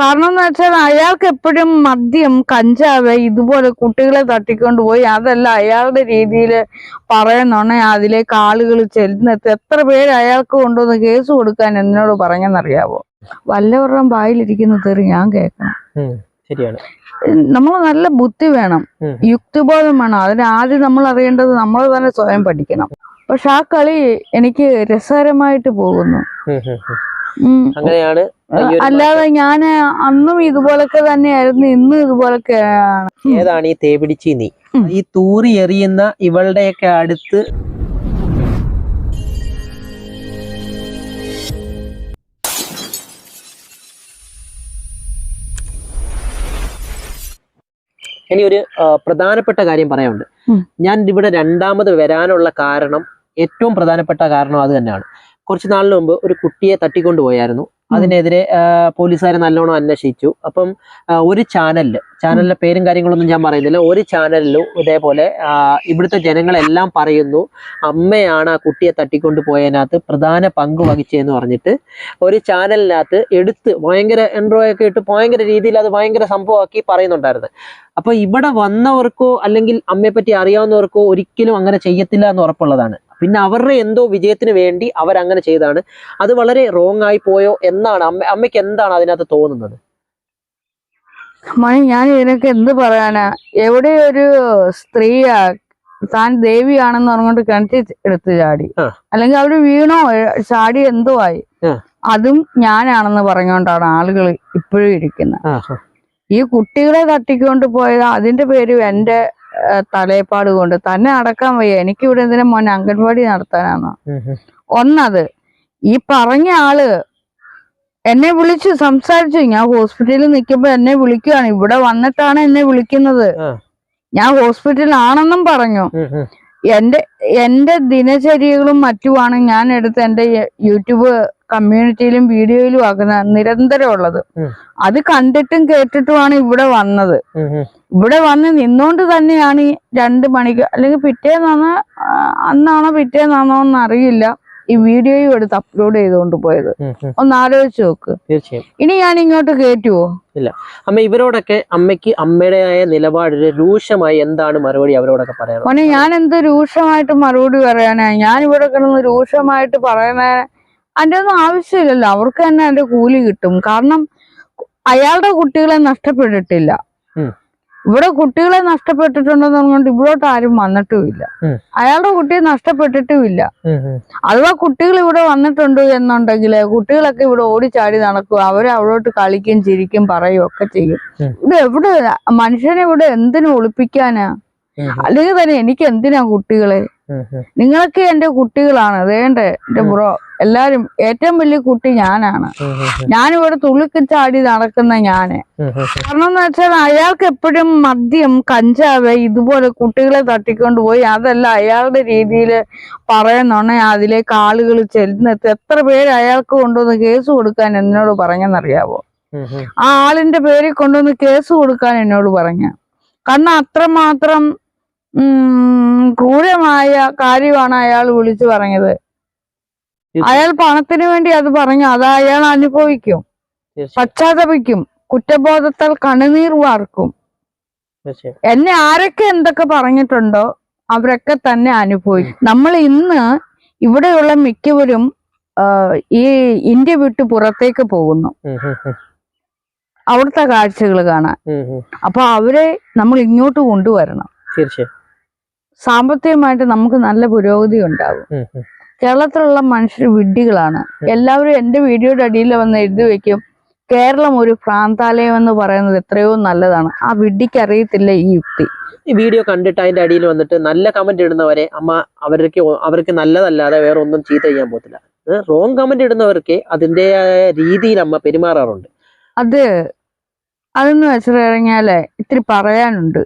കാരണം എന്ന് വെച്ചാൽ അയാൾക്ക് എപ്പോഴും മദ്യം കഞ്ചാവ് ഇതുപോലെ കുട്ടികളെ തട്ടിക്കൊണ്ട് പോയി. അതല്ല അയാളുടെ രീതിയിൽ പറയുന്നോണെ അതിലേക്ക് ആളുകൾ ചെല്ലുന്നത്. എത്ര പേര് അയാൾക്ക് കൊണ്ടുവന്ന് കേസ് കൊടുക്കാൻ എന്നോട് പറഞ്ഞെന്നറിയാവോ? വല്ലവരുടെ വായിലിരിക്കുന്ന തെറി ഞാൻ കേൾക്കണം. ശരിയാണ്. നമ്മൾ നല്ല ബുദ്ധി വേണം. യുക്തിബോധം വേണം. അതിന് ആദ്യം നമ്മൾ അറിയേണ്ടത് നമ്മൾ തന്നെ സ്വയം പഠിക്കണം. പക്ഷെ ആ കളി എനിക്ക് രസകരമായിട്ട് പോകുന്നു. അങ്ങനെയാണ് അല്ലാതെ ഞാൻ അന്നും ഇതുപോലൊക്കെ തന്നെയായിരുന്നു ഇന്നും ഇതുപോലൊക്കെയാണ് ഏതാണ് ഈ തേപിടിച്ചി നീ? ഈ തൂറി എറിയുന്ന ഇവളുടെയൊക്കെ അടുത്ത് ഇനി ഒരു പ്രധാനപ്പെട്ട കാര്യം പറയാനുണ്ട്. ഞാൻ ഇവിടെ രണ്ടാമത് വരാനുള്ള കാരണം ഏറ്റവും പ്രധാനപ്പെട്ട കാരണം അത് തന്നെയാണ്. കുറച്ച് നാളിന് മുമ്പ് ഒരു കുട്ടിയെ തട്ടിക്കൊണ്ടു പോയായിരുന്നു. അതിനെതിരെ പോലീസുകാരെ നല്ലോണം അന്വേഷിച്ചു. അപ്പം ഒരു ചാനലിൽ ചാനലിലെ പേരും കാര്യങ്ങളൊന്നും ഞാൻ പറയുന്നില്ല. ഒരു ചാനലിലും ഇതേപോലെ ഇവിടുത്തെ ജനങ്ങളെല്ലാം പറയുന്നു അമ്മയാണ് ആ കുട്ടിയെ തട്ടിക്കൊണ്ട് പോയതിനകത്ത് പ്രധാന പങ്ക് വഹിച്ചതെന്ന് പറഞ്ഞിട്ട് ഒരു ചാനലിനകത്ത് എടുത്ത് ഭയങ്കര എൻട്രോ ഒക്കെ ഇട്ട് ഭയങ്കര രീതിയിൽ അത് ഭയങ്കര സംഭവമാക്കി പറയുന്നുണ്ടായിരുന്നു. അപ്പൊ ഇവിടെ വന്നവർക്കോ അല്ലെങ്കിൽ അമ്മയെ പറ്റി അറിയാവുന്നവർക്കോ ഒരിക്കലും അങ്ങനെ ചെയ്യത്തില്ല എന്ന് ഉറപ്പുള്ളതാണ്. പിന്നെ അവരുടെ എന്തോ വിജയത്തിന് വേണ്ടി അവരങ്ങനെ ചെയ്താണ് അത് വളരെ റോങ് ആയി പോയോ എന്നാണ് അമ്മ അമ്മയ്ക്ക് എന്താണ് അതിനകത്ത് തോന്നുന്നത്? മണി ഞാൻ ഇതിനൊക്കെ എന്ത് പറയാനാ? എവിടെ ഒരു സ്ത്രീയാ താൻ ദേവിയാണെന്ന് പറഞ്ഞുകൊണ്ട് കിണറ്റി എടുത്ത് ചാടി. അല്ലെങ്കിൽ അവർ വീണോ ചാടി എന്തോ ആയി. അതും ഞാനാണെന്ന് പറഞ്ഞുകൊണ്ടാണ് ആളുകൾ ഇപ്പോഴും ഇരിക്കുന്നത്. ഈ കുട്ടികളെ തട്ടിക്കൊണ്ട് പോയത് അതിന്റെ പേര് എന്റെ തലയപ്പാട് കൊണ്ട്. തന്നെ അടക്കാൻ വയ്യ. എനിക്ക് ഇവിടെ എന്തിനാ മോൻ അംഗൻവാടി നടത്താനാണ്. ഒന്നത് ഈ പറഞ്ഞ ആൾ എന്നെ വിളിച്ചു സംസാരിച്ചു. ഞാൻ ഹോസ്പിറ്റലിൽ നിൽക്കുമ്പോ എന്നെ വിളിക്കുകയാണ് ഇവിടെ വന്നിട്ടാണ് എന്നെ വിളിക്കുന്നത്. ഞാൻ ഹോസ്പിറ്റലിൽ ആണെന്നും പറഞ്ഞു. എന്റെ എന്റെ ദിനചര്യകളും മറ്റുമാണ് ഞാൻ എടുത്ത് എന്റെ യൂട്യൂബ് കമ്മ്യൂണിറ്റിയിലും വീഡിയോയിലും ആകുന്ന നിരന്തരം ഉള്ളത് അത് കണ്ടിട്ടും കേട്ടിട്ടുമാണ് ഇവിടെ വന്നത്. ഇവിടെ വന്ന് നിന്നോണ്ട് തന്നെയാണ് ഈ രണ്ട് മണിക്ക് അല്ലെങ്കിൽ പിറ്റേന്നാണോ അന്നാണോ പിറ്റേന്നാണോ എന്ന് അറിയില്ല ഈ വീഡിയോയും എടുത്ത് അപ്ലോഡ് ചെയ്തുകൊണ്ട് പോയത്. ഒന്ന് ആലോചിച്ച് നോക്ക്. തീർച്ചയായും. ഇനി ഞാൻ ഇങ്ങോട്ട് ഇല്ല. അമ്മ ഇവരോടൊക്കെ അമ്മയ്ക്ക് അമ്മയുടെ നിലപാടിൽ രൂക്ഷമായി എന്താണ് മറുപടി അവരോടൊക്കെ പറയാൻ മോനെ ഞാൻ എന്ത് രൂക്ഷമായിട്ട് മറുപടി പറയാനാ? ഞാൻ ഇവിടെ കിടന്ന് രൂക്ഷമായിട്ട് പറയുന്ന അതിന്റെ ഒന്നും ആവശ്യമില്ലല്ലോ. അവർക്ക് തന്നെ അതിന്റെ കൂലി കിട്ടും. കാരണം അയാളുടെ കുട്ടികളെ നഷ്ടപ്പെട്ടിട്ടില്ല. ഇവിടെ കുട്ടികളെ നഷ്ടപ്പെട്ടിട്ടുണ്ടെന്ന് പറഞ്ഞുകൊണ്ട് ഇവിടോട്ട് ആരും വന്നിട്ടുമില്ല. അയാളുടെ കുട്ടിയെ നഷ്ടപ്പെട്ടിട്ടുമില്ല. അഥവാ കുട്ടികൾ ഇവിടെ വന്നിട്ടുണ്ട് എന്നുണ്ടെങ്കിൽ കുട്ടികളൊക്കെ ഇവിടെ ഓടിച്ചാടി നടക്കും. അവരെ അവിടോട്ട് കളിക്കും ചിരിക്കും പറയും ഒക്കെ ചെയ്യും. ഇത് ഇവിടെ എവിടെ മനുഷ്യനെ ഇവിടെ എന്തിനു ഒളിപ്പിക്കാനാ? അല്ലെങ്കിൽ തന്നെ എനിക്ക് എന്തിനാ കുട്ടികളെ. നിങ്ങളൊക്കെ എന്റെ കുട്ടികളാണ്. വേണ്ടേ എന്റെ ബ്രോ. എല്ലാരും ഏറ്റവും വലിയ കുട്ടി ഞാനാണ്. ഞാനിവിടെ തുള്ളിക്കിച്ചാടി നടക്കുന്ന ഞാൻ. കാരണം എന്ന് വെച്ചാൽ അയാൾക്ക് എപ്പോഴും മദ്യം കഞ്ചാവ് ഇതുപോലെ കുട്ടികളെ തട്ടിക്കൊണ്ട് പോയി. അതല്ല അയാളുടെ രീതിയിൽ പറയുന്നുണ്ടെങ്കിൽ അതിലേക്ക് ആളുകൾ ചെല്ലുന്നത്. എത്ര പേര് അയാൾക്ക് കൊണ്ടുവന്ന് കേസ് കൊടുക്കാൻ എന്നോട് പറഞ്ഞെന്നറിയാവോ. ആ ആളിന്റെ പേരിൽ കൊണ്ടുവന്ന് കേസ് കൊടുക്കാൻ എന്നോട് പറഞ്ഞ. കാരണം അത്രമാത്രം ക്രൂരമായ കാര്യമാണ് അയാൾ വിളിച്ചു പറഞ്ഞത്. അയാൾ പണത്തിന് വേണ്ടി അത് പറഞ്ഞു. അത് അയാൾ അനുഭവിക്കും. പശ്ചാത്തപിക്കും. കുറ്റബോധത്താൽ കണ്ണുനീർ വാർക്കും. എന്നെ ആരൊക്കെ എന്തൊക്കെ പറഞ്ഞിട്ടുണ്ടോ അവരൊക്കെ തന്നെ അനുഭവിക്കും. നമ്മൾ ഇന്ന് ഇവിടെയുള്ള മിക്കവരും ഈ ഇന്ത്യ വിട്ട് പുറത്തേക്ക് പോകുന്നു. അവിടുത്തെ കാഴ്ചകൾ കാണാൻ. അപ്പൊ അവരെ നമ്മൾ ഇങ്ങോട്ട് കൊണ്ടുവരണം. തീർച്ചയായും സാമ്പത്തികമായിട്ട് നമുക്ക് നല്ല പുരോഗതി ഉണ്ടാവും. കേരളത്തിലുള്ള മനുഷ്യർ വിഡ്ഢികളാണ്. എല്ലാവരും എന്റെ വീഡിയോയുടെ അടിയിൽ വന്ന് എഴുതി വെക്കും കേരളം ഒരു പ്രാന്താലയം എന്ന് പറയുന്നത് എത്രയോ നല്ലതാണ്. ആ വിഡ്ഢിക്ക് അറിയത്തില്ല ഈ യുക്തി. ഈ വീഡിയോ കണ്ടിട്ട് അതിന്റെ അടിയിൽ വന്നിട്ട് നല്ല കമന്റ് ഇടുന്നവരെ അമ്മ അവർക്ക് അവർക്ക് നല്ലതല്ലാതെ വേറെ ഒന്നും ചീത്ത ചെയ്യാൻ പോകത്തില്ല. റോങ് കമന്റ് ഇടുന്നവർക്ക് അതിന്റെ രീതിയിൽ അമ്മ പെരുമാറാറുണ്ട്. അത് അതെന്ന് വെച്ചു കഴിഞ്ഞാൽ ഇത്തിരി പറയാനുണ്ട്.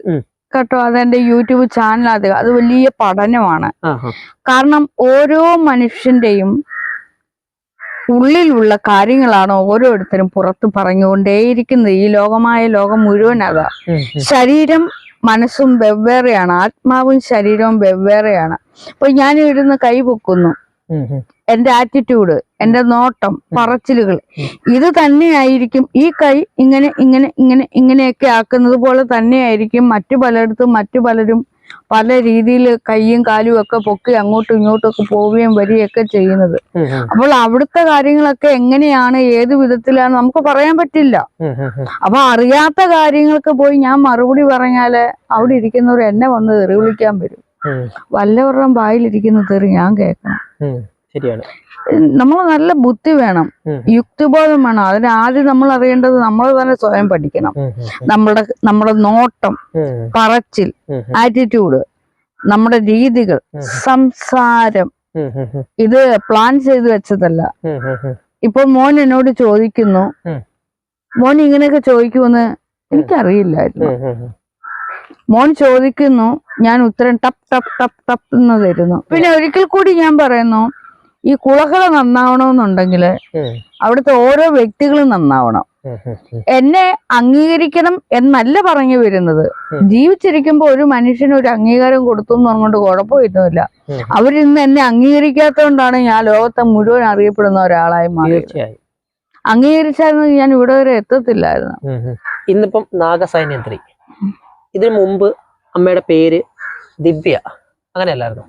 കേട്ടോ അതെന്റെ യൂട്യൂബ് ചാനൽ അത് അത് വലിയ പഠനമാണ്. കാരണം ഓരോ മനുഷ്യന്റെയും ഉള്ളിലുള്ള കാര്യങ്ങളാണ് ഓരോരുത്തരും പുറത്ത് പറഞ്ഞുകൊണ്ടേയിരിക്കുന്നത് ഈ ലോകമായ ലോകം മുഴുവൻ അതാ. ശരീരം മനസ്സും വെവ്വേറെയാണ് ആത്മാവും ശരീരവും വെവ്വേറെയാണ് അപ്പൊ ഞാൻ ഇരുന്ന് കൈ പൊക്കുന്നു. എന്റെ ആറ്റിറ്റ്യൂഡ് എന്റെ നോട്ടം പറച്ചിലുകൾ. ഇത് തന്നെയായിരിക്കും ഈ കൈ ഇങ്ങനെ ഇങ്ങനെ ഇങ്ങനെ ഇങ്ങനെയൊക്കെ ആക്കുന്നത് പോലെ തന്നെയായിരിക്കും മറ്റു പലയിടത്തും മറ്റു പലരും പല രീതിയിൽ കൈയും കാലും ഒക്കെ പൊക്കി അങ്ങോട്ടും ഇങ്ങോട്ടും ഒക്കെ പോവുകയും വരികയൊക്കെ ചെയ്യുന്നത്. അപ്പോൾ അവിടുത്തെ കാര്യങ്ങളൊക്കെ എങ്ങനെയാണ് ഏത് വിധത്തിലാണ് നമുക്ക് പറയാൻ പറ്റില്ല. അപ്പൊ അറിയാത്ത കാര്യങ്ങൾക്ക് പോയി ഞാൻ മറുപടി പറഞ്ഞാൽ അവിടെ ഇരിക്കുന്നവർ എന്നെ വന്ന് തെറി വിളിക്കാൻ വരും. ഉം, വല്ലവരുടെയും വായിലിരിക്കുന്ന തെറി ഞാൻ കേൾക്കണം. ശരിയാണ്. നമ്മൾ നല്ല ബുദ്ധി വേണം. യുക്തിബോധം വേണം. അതിന് ആദ്യം നമ്മൾ അറിയേണ്ടത് നമ്മൾ തന്നെ സ്വയം പഠിക്കണം. നമ്മുടെ നമ്മുടെ നോട്ടം പറച്ചിൽ ആറ്റിറ്റ്യൂഡ് നമ്മുടെ രീതികൾ സംസാരം. ഇത് പ്ലാൻ ചെയ്ത് വെച്ചതല്ല. ഇപ്പൊ മോൻ എന്നോട് ചോദിക്കുന്നു മോൻ ഇങ്ങനെയൊക്കെ ചോദിക്കുമെന്ന് എനിക്കറിയില്ലായിരുന്നു. മോൻ ചോദിക്കുന്നു ഞാൻ ഉത്തരം ടപ് ടപ് ടപ് ടപ് എന്ന് തരുന്നു. പിന്നെ ഒരിക്കൽ കൂടി ഞാൻ പറയുന്നു ഈ കുളകള നന്നാവണമെന്നുണ്ടെങ്കിൽ അവിടുത്തെ ഓരോ വ്യക്തികളും നന്നാവണം. എന്നെ അംഗീകരിക്കണം എന്നല്ല പറഞ്ഞു വരുന്നത്. ജീവിച്ചിരിക്കുമ്പോൾ ജീവിച്ചിരിക്കുമ്പോ ഒരു മനുഷ്യന് ഒരു അംഗീകാരം കൊടുത്തു എന്ന് പറഞ്ഞുകൊണ്ട് കുഴപ്പമൊന്നുമില്ല ഉം. അവരിന്ന് എന്നെ അംഗീകരിക്കാത്തതുകൊണ്ടാണ് ഞാൻ ലോകത്തെ മുഴുവൻ അറിയപ്പെടുന്ന ഒരാളായി മാറിയത്. അംഗീകരിച്ചായിരുന്നു ഞാൻ ഇവിടെ വരെ എത്തത്തില്ലായിരുന്നു. ഇന്നിപ്പം നാഗസൈന്യന്ത്രി ഇതിനു മുമ്പ് അമ്മയുടെ പേര് ദിവ്യ. അങ്ങനെയല്ലായിരുന്നു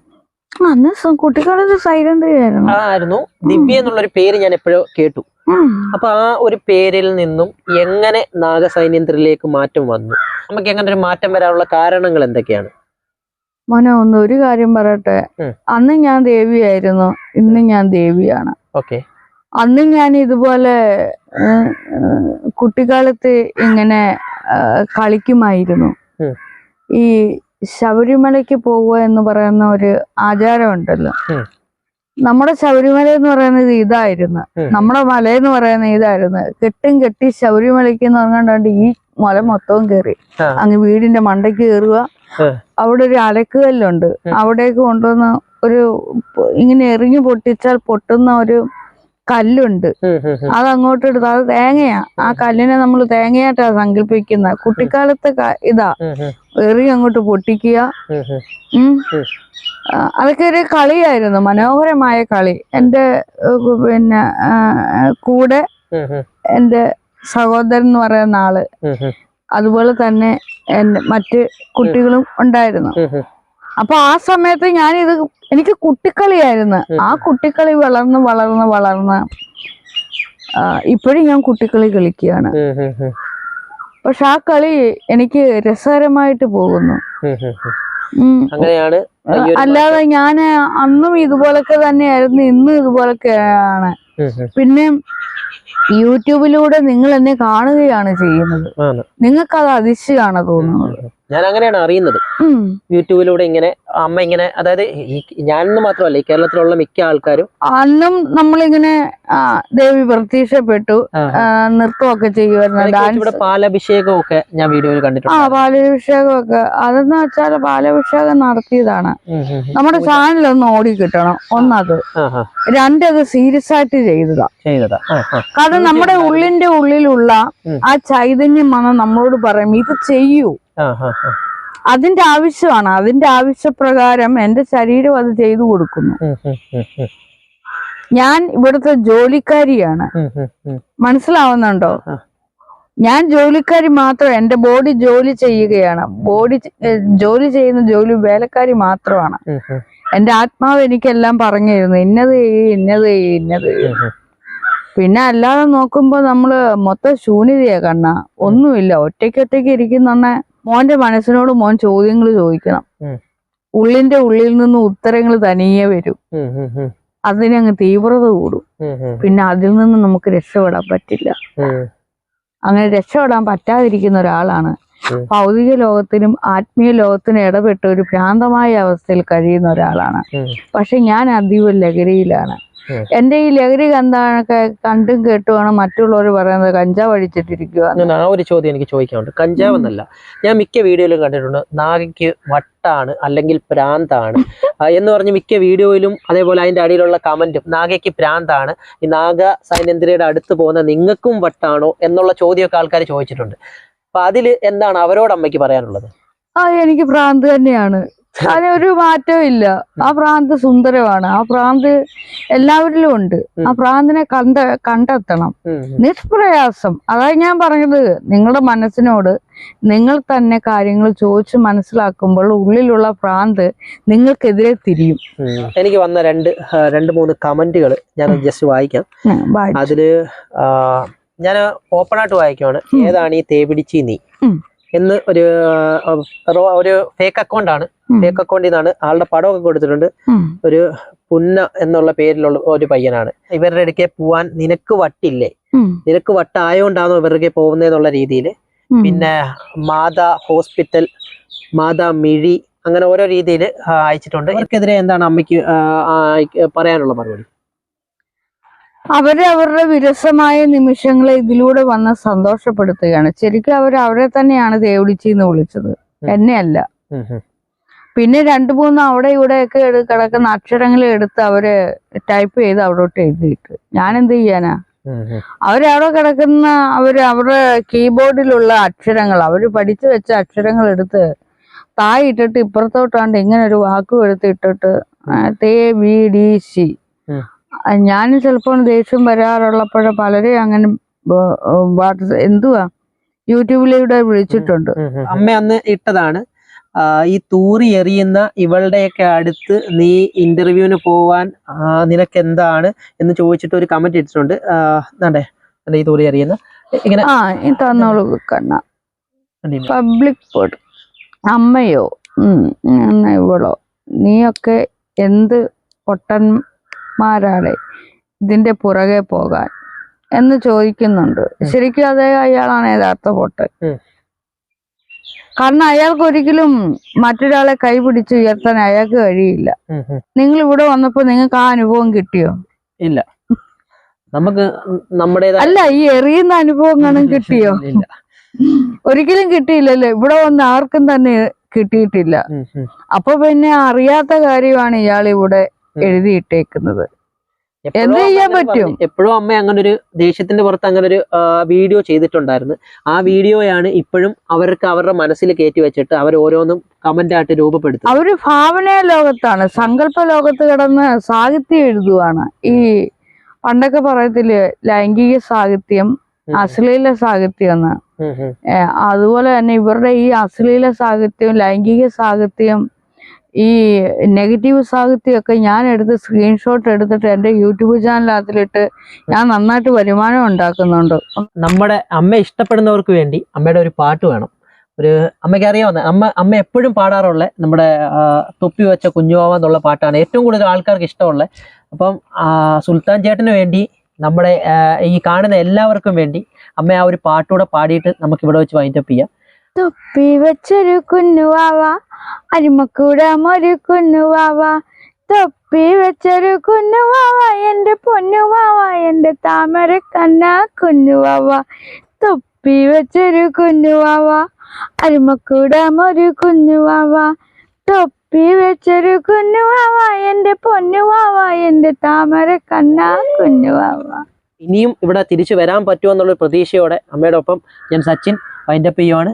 അന്ന് കുട്ടിക്കാലത്ത് സൈലന്റ് ആയിരുന്നു. ആ ആയിരുന്നു. ദിവ്യ എന്നുള്ളൊരു പേര് ഞാൻ എപ്പോഴോ കേട്ടു. അപ്പൊ ആ ഒരു പേരിൽ നിന്നും എങ്ങനെ നാഗസൈന്യന്ത്രിലേക്ക് മാറ്റം വന്നു? നമുക്ക് എങ്ങനെ ഒരു മാറ്റം വരാനുള്ള കാരണങ്ങൾ എന്തൊക്കെയാണ്? മോനെ ഒന്ന് ഒരു കാര്യം പറയട്ടെ. അന്ന് ഞാൻ ദേവിയായിരുന്നു ഇന്ന് ഞാൻ ദേവിയാണ്. ഓക്കെ. അന്ന് ഞാൻ ഇതുപോലെ കുട്ടിക്കാലത്ത് ഇങ്ങനെ കളിക്കുമായിരുന്നു. ഈ ശബരിമലയ്ക്ക് പോവുക എന്ന് പറയുന്ന ഒരു ആചാരമുണ്ടല്ലോ. നമ്മുടെ ശബരിമല എന്ന് പറയുന്നത് ഇതായിരുന്നു. നമ്മുടെ മല എന്ന് പറയുന്നത് ഇതായിരുന്നു കെട്ടും കെട്ടി ശബരിമലയ്ക്ക് എന്ന് പറഞ്ഞാണ്ട് ഈ മല മൊത്തവും കയറി. അങ്ങ് വീടിന്റെ മണ്ടയ്ക്ക് കയറുക അവിടെ ഒരു അലക്കുകല്ലുണ്ട്. അവിടേക്ക് കൊണ്ടുവന്ന് ഒരു ഇങ്ങനെ എറിഞ്ഞു പൊട്ടിച്ചാൽ പൊട്ടുന്ന ഒരു കല്ലുണ്ട്. അത് അങ്ങോട്ട് എടുത്ത് അത് തേങ്ങയാ. ആ കല്ലിനെ നമ്മൾ തേങ്ങയായിട്ടാ സങ്കല്പിക്കുന്നത് കുട്ടിക്കാലത്ത് ഇതാ. എറി അങ്ങോട്ട് പൊട്ടിക്കുക. അതൊക്കെ ഒരു കളിയായിരുന്നു. മനോഹരമായ കളി. എന്റെ പിന്നെ കൂടെ എന്റെ സഹോദരൻ എന്ന് പറയുന്ന ആൾ. അതുപോലെ തന്നെ മറ്റ് കുട്ടികളും ഉണ്ടായിരുന്നു. അപ്പൊ ആ സമയത്ത് ഞാനിത് എനിക്ക് കുട്ടിക്കളിയായിരുന്നു. ആ കുട്ടിക്കളി വളർന്ന് വളർന്ന് വളർന്ന് ഇപ്പോഴും ഞാൻ കുട്ടിക്കളി കളിക്കുകയാണ്. പക്ഷെ ആ കളി എനിക്ക് രസകരമായിട്ട് പോകുന്നു. അങ്ങനെയാണ് അല്ലാതെ ഞാൻ അന്നും ഇതുപോലൊക്കെ തന്നെയായിരുന്നു ഇന്നും ഇതുപോലൊക്കെയാണ്. പിന്നെ യൂട്യൂബിലൂടെ നിങ്ങൾ എന്നെ കാണുകയാണ് ചെയ്യുന്നത്. നിങ്ങൾക്ക് അത് അതിശയാണ് തോന്നുന്നത് ഞാൻ അങ്ങനെയാണ് അറിയുന്നത് യൂട്യൂബിലൂടെ ഇങ്ങനെ അമ്മ ഇങ്ങനെ അതായത് ഞാൻ ഞാനെന്ന് മാത്രമല്ല ഈ കേരളത്തിലുള്ള മിക്ക ആൾക്കാരും അന്നും നമ്മളിങ്ങനെ ആ, ദേവി പ്രത്യക്ഷപ്പെട്ടു ആ, ആ, നൃത്തമൊക്കെ ചെയ്യുമായിരുന്നു പാലഭിഷേകമൊക്കെ ഇവിടെ പാലഭിഷേകം ഒക്കെ ഞാൻ വീഡിയോയിൽ ആ കണ്ടിട്ടുണ്ട് പാലാഭിഷേകമൊക്കെ. അതെന്ന് വെച്ചാൽ പാലഭിഷേകം നടത്തിയതാണ്. നമ്മുടെ ചാനൽ ഒന്ന് ഓടി കിട്ടണം ഒന്നത്. ആ, ആ, രണ്ടത് സീരിയസ് ആയിട്ട് ചെയ്തതാ. ചെയ്തതാ. ആ, ആ. കാരണം നമ്മുടെ ഉള്ളിന്റെ ഉള്ളിലുള്ള ആ ചൈതന്യം വന്ന് നമ്മളോട് പറയും ഇത് ചെയ്യൂ. ആ, ആ, ആ. അതിന്റെ ആവശ്യമാണ്. അതിന്റെ ആവശ്യപ്രകാരം എന്റെ ശരീരം അത് ചെയ്തു കൊടുക്കുന്നു. ഞാൻ ഇവിടുത്തെ ജോലിക്കാരിയാണ്. മനസ്സിലാവുന്നുണ്ടോ? ഞാൻ ജോലിക്കാരി മാത്രം എന്റെ ബോഡി ജോലി ചെയ്യുകയാണ്. ബോഡി ജോലി ചെയ്യുന്ന ജോലി വേലക്കാരി മാത്രമാണ്. എന്റെ ആത്മാവ് എനിക്കെല്ലാം പറഞ്ഞു തരുന്നു ഇന്നത് ചെയ്യ് ഇന്നത് ചെയ്യ്. ഇന്നത്. പിന്നെ അല്ലാതെ നോക്കുമ്പോ നമ്മൾ മൊത്തം ശൂന്യതയാ കണ്ണ. ഒന്നുമില്ല. ഒറ്റയ്ക്കൊറ്റയ്ക്ക് ഒറ്റയ്ക്ക് ഇരിക്കുന്ന മോന്റെ മനസ്സിനോട് മോൻ ചോദ്യങ്ങൾ ചോദിക്കണം ഉള്ളിന്റെ ഉള്ളിൽ നിന്ന് ഉത്തരങ്ങൾ തനിയെ വരും. അതിനങ്ങ് തീവ്രത കൂടും പിന്നെ അതിൽ നിന്ന് നമുക്ക് രക്ഷപ്പെടാൻ പറ്റില്ല. അങ്ങനെ രക്ഷപ്പെടാൻ പറ്റാതിരിക്കുന്ന ഒരാളാണ്. ഭൗതിക ലോകത്തിനും ആത്മീയ ലോകത്തിനും ഇടപെട്ട് ഒരു ഭ്രാന്തമായ അവസ്ഥയിൽ കഴിയുന്ന ഒരാളാണ്. പക്ഷെ ഞാൻ അതീവ ലഹരിയിലാണ്. എന്റെ ഈ ലഹരി കണ്ടാണ് കണ്ടും കേട്ടുമാണ് മറ്റുള്ളവർ പറയുന്നത് കഞ്ചാവ് അടിച്ചിട്ടിരിക്കുക ഞാൻ ആ ഒരു ചോദ്യം എനിക്ക് ചോദിക്കാനുണ്ട്. കഞ്ചാവ് എന്നല്ല. ഞാൻ മിക്ക വീഡിയോയിലും കണ്ടിട്ടുണ്ട്. നാഗയ്ക്ക് വട്ടാണ് അല്ലെങ്കിൽ പ്രാന്താണ്. എന്ന് പറഞ്ഞ് മിക്ക വീഡിയോയിലും അതേപോലെ അതിന്റെ അടിയിലുള്ള കമന്റും നാഗയ്ക്ക് പ്രാന്താണ്. ഈ നാഗ സൈനേന്ദ്രയുടെ അടുത്ത് പോകുന്ന നിങ്ങൾക്കും വട്ടാണോ എന്നുള്ള ചോദ്യമൊക്കെ ആൾക്കാർ ചോദിച്ചിട്ടുണ്ട്. അപ്പൊ അതിൽ എന്താണ് അവരോട് അമ്മയ്ക്ക് പറയാനുള്ളത്? ആ എനിക്ക് പ്രാന്ത് തന്നെയാണ്. അതിനൊരു മാറ്റവും ഇല്ല. ആ പ്രാന്ത് സുന്ദരമാണ്. ആ പ്രാന്ത് എല്ലാവരിലും ഉണ്ട്. ആ പ്രാന്തിനെ കണ്ട കണ്ടെത്തണം. നിഷ്പ്രയാസം. അതായത് ഞാൻ പറഞ്ഞത്. നിങ്ങളുടെ മനസ്സിനോട് നിങ്ങൾ തന്നെ കാര്യങ്ങൾ ചോദിച്ച് മനസ്സിലാക്കുമ്പോൾ ഉള്ളിലുള്ള പ്രാന്ത് നിങ്ങൾക്കെതിരെ തിരിയും. എനിക്ക് വന്ന രണ്ട് രണ്ട് മൂന്ന് കമന്റുകൾ ഞാൻ ജസ്റ്റ് വായിക്കാം. അതിൽ ഞാൻ ഓപ്പൺ ആയിട്ട് വായിക്കുവാണ് ഏതാണ് ഈ തേപിടിച്ചി നീ. എന്ന് ഒരു റോ- ഒരു ഫേക്ക് അക്കൗണ്ട് ആണ്. ഫേക്ക് അക്കൗണ്ടിൽ നിന്നാണ് ആളുടെ പടമൊക്കെ കൊടുത്തിട്ടുണ്ട്. ഒരു പുന്ന എന്നുള്ള പേരിലുള്ള ഒരു പയ്യനാണ്. ഇവരുടെ ഇടയ്ക്ക് പോവാൻ നിനക്ക് വട്ടില്ലേ? നിനക്ക് വട്ടായോണ്ടാണോ ഇവരുടെ പോകുന്നതെന്നുള്ള രീതിയിൽ പിന്നെ മാതാ ഹോസ്പിറ്റൽ മാതാ മിഴി അങ്ങനെ ഓരോ രീതിയിൽ അയച്ചിട്ടുണ്ട്. ഇവർക്കെതിരെ എന്താണ് അമ്മയ്ക്ക് പറയാനുള്ള മറുപടി? അവർ അവരുടെ വിരസമായ നിമിഷങ്ങളെ ഇതിലൂടെ വന്ന് സന്തോഷപ്പെടുത്തുകയാണ്. ശരിക്കും അവർ അവരെ തന്നെയാണ് തേവിടിച്ചെന്ന് വിളിച്ചത്. എന്നെയല്ല. പിന്നെ രണ്ടു മൂന്ന് അവിടെ ഇവിടെയൊക്കെ ഒക്കെ കിടക്കുന്ന അക്ഷരങ്ങൾ എടുത്ത് അവർ ടൈപ്പ് ചെയ്ത് അവിടോട്ട് എഴുതിയിട്ട്. ഞാൻ എന്ത് ചെയ്യാനാ. അവരവിടെ കിടക്കുന്ന അവർ അവരുടെ കീബോർഡിലുള്ള അക്ഷരങ്ങൾ അവർ പഠിച്ചു വെച്ച അക്ഷരങ്ങൾ എടുത്ത് തായിട്ടിട്ട് ഇപ്പുറത്തോട്ടാണ്ട് ഇങ്ങനെ ഒരു വാക്കും എടുത്തിട്ടിട്ട് തേ വി ഡി സി ഞാനും ചിലപ്പോൾ ദേഷ്യം വരാറുള്ളപ്പോഴ പലരെയും അങ്ങനെ ബ- വാട്സ് എന്തുവാ? യൂട്യൂബിലൂടെ വിളിച്ചിട്ടുണ്ട്. അമ്മ അന്ന് ഇട്ടതാണ്. ഈ തൂറി എറിയുന്ന ഇവളുടെയൊക്കെ അടുത്ത് നീ ഇന്റർവ്യൂവിന് പോവാൻ നിനക്ക് എന്താണ് എന്ന് ചോദിച്ചിട്ട് ഒരു കമന്റ് ഇട്ടിട്ടുണ്ട്. ദാണ്ടേ ഈ തൂറി എറിയുന്ന? ഇങ്ങനെ ആ തന്നോളൂ കണ്ണ. പബ്ലിക് അമ്മയോ? ഇവളോ? നീയൊക്കെ എന്ത് പൊട്ടന്മാരാണ് ഇതിന്റെ പുറകെ പോകാൻ എന്ന് ചോദിക്കുന്നുണ്ട്. ശരിക്കും അതേ അയാളാണ് യഥാർത്ഥ പൊട്ടൻ. ഉം. കാരണം അയാൾക്ക് ഒരിക്കലും മറ്റൊരാളെ കൈപിടിച്ച് ഉയർത്താൻ അയാൾക്ക് കഴിയില്ല. നിങ്ങൾ ഇവിടെ വന്നപ്പോ നിങ്ങൾക്ക് ആ അനുഭവം കിട്ടിയോ? ഇല്ല. നമുക്ക് നമ്മുടെ അല്ല ഈ എറിയുന്ന അനുഭവങ്ങളും കിട്ടിയോ? ഇല്ല. ഒരിക്കലും കിട്ടിയില്ലല്ലോ? ഇവിടെ വന്ന് ആർക്കും തന്നെ കിട്ടിയിട്ടില്ല. അപ്പൊ പിന്നെ അറിയാത്ത കാര്യമാണ് ഇയാൾ ഇവിടെ എഴുതിയിട്ടേക്കുന്നത്. എന്ത് ചെയ്യാൻ പറ്റും? എപ്പോഴും അമ്മ അങ്ങനെ ഒരു ദേഷ്യത്തിന്റെ പുറത്ത് അങ്ങനെ ഒരു വീഡിയോ ചെയ്തിട്ടുണ്ടായിരുന്നു. ആ വീഡിയോയാണ് ഇപ്പോഴും അവർക്ക് അവരുടെ മനസ്സിൽ കയറ്റി വെച്ചിട്ട് അവർ ഓരോന്നും കമന്റ് ആയിട്ട് രൂപപ്പെടുത്തും അവർ ഭാവന ലോകത്താണ്. സങ്കല്പ ലോകത്ത് കിടന്ന് സാഹിത്യം എഴുതുവാണ്. ഈ പണ്ടൊക്കെ പറയത്തിൽ ലൈംഗിക സാഹിത്യം അശ്ലീല സാഹിത്യം എന്ന്. അതുപോലെ തന്നെ ഇവരുടെ ഈ അശ്ലീല സാഹിത്യം ലൈംഗിക സാഹിത്യം ഈ നെഗറ്റീവ് സാഹിത്യമൊക്കെ ഞാൻ എടുത്ത് സ്ക്രീൻഷോട്ട് എടുത്തിട്ട് എന്റെ യൂട്യൂബ് ചാനലിനകത്തിലിട്ട് ഞാൻ നന്നായിട്ട് വരുമാനം ഉണ്ടാക്കുന്നുണ്ട്. നമ്മുടെ അമ്മ ഇഷ്ടപ്പെടുന്നവർക്ക് വേണ്ടി അമ്മയുടെ ഒരു പാട്ട് വേണം. ഒരു അമ്മയ്ക്ക് അറിയാവുന്ന അമ്മ അമ്മ എപ്പോഴും പാടാറുള്ള നമ്മുടെ തൊപ്പി വെച്ച കുഞ്ഞുവാവ എന്നുള്ള പാട്ടാണ് ഏറ്റവും കൂടുതൽ ആൾക്കാർക്ക് ഇഷ്ടമുള്ളത് അപ്പം സുൽത്താൻ ചേട്ടന് വേണ്ടി നമ്മുടെ ഈ കാണുന്ന എല്ലാവർക്കും വേണ്ടി അമ്മ ആ ഒരു പാട്ടൂടെ പാടിയിട്ട് നമുക്ക് ഇവിടെ വെച്ച് വൈൻഡപ്പ് ചെയ്യാം. തൊപ്പി വെച്ചൊരു കുഞ്ഞുവാവ അരിമക്കൂടം ഒരു കുഞ്ഞുവാവ തൊപ്പി വെച്ചൊരു കുഞ്ഞുവാവ എന്റെ പൊന്നുവാവ എന്റെ താമര കന്ന കുഞ്ഞുവാവ തൊപ്പി വെച്ചൊരു കുഞ്ഞുവാവ അരിമക്കൂടം ഒരു കുഞ്ഞുവാവ തൊപ്പി വെച്ചൊരു കുഞ്ഞുവാവ എന്റെ പൊന്നുവാവ എന്റെ താമര കന്ന കുഞ്ഞുവാവ ഇനിയും ഇവിടെ തിരിച്ചു വരാൻ പറ്റുമെന്നുള്ള പ്രതീക്ഷയോടെ അമ്മയുടെ ഒപ്പം ഞാൻ സച്ചിൻ വൈൻഡപ്പ് ചെയ്യുവാണ്.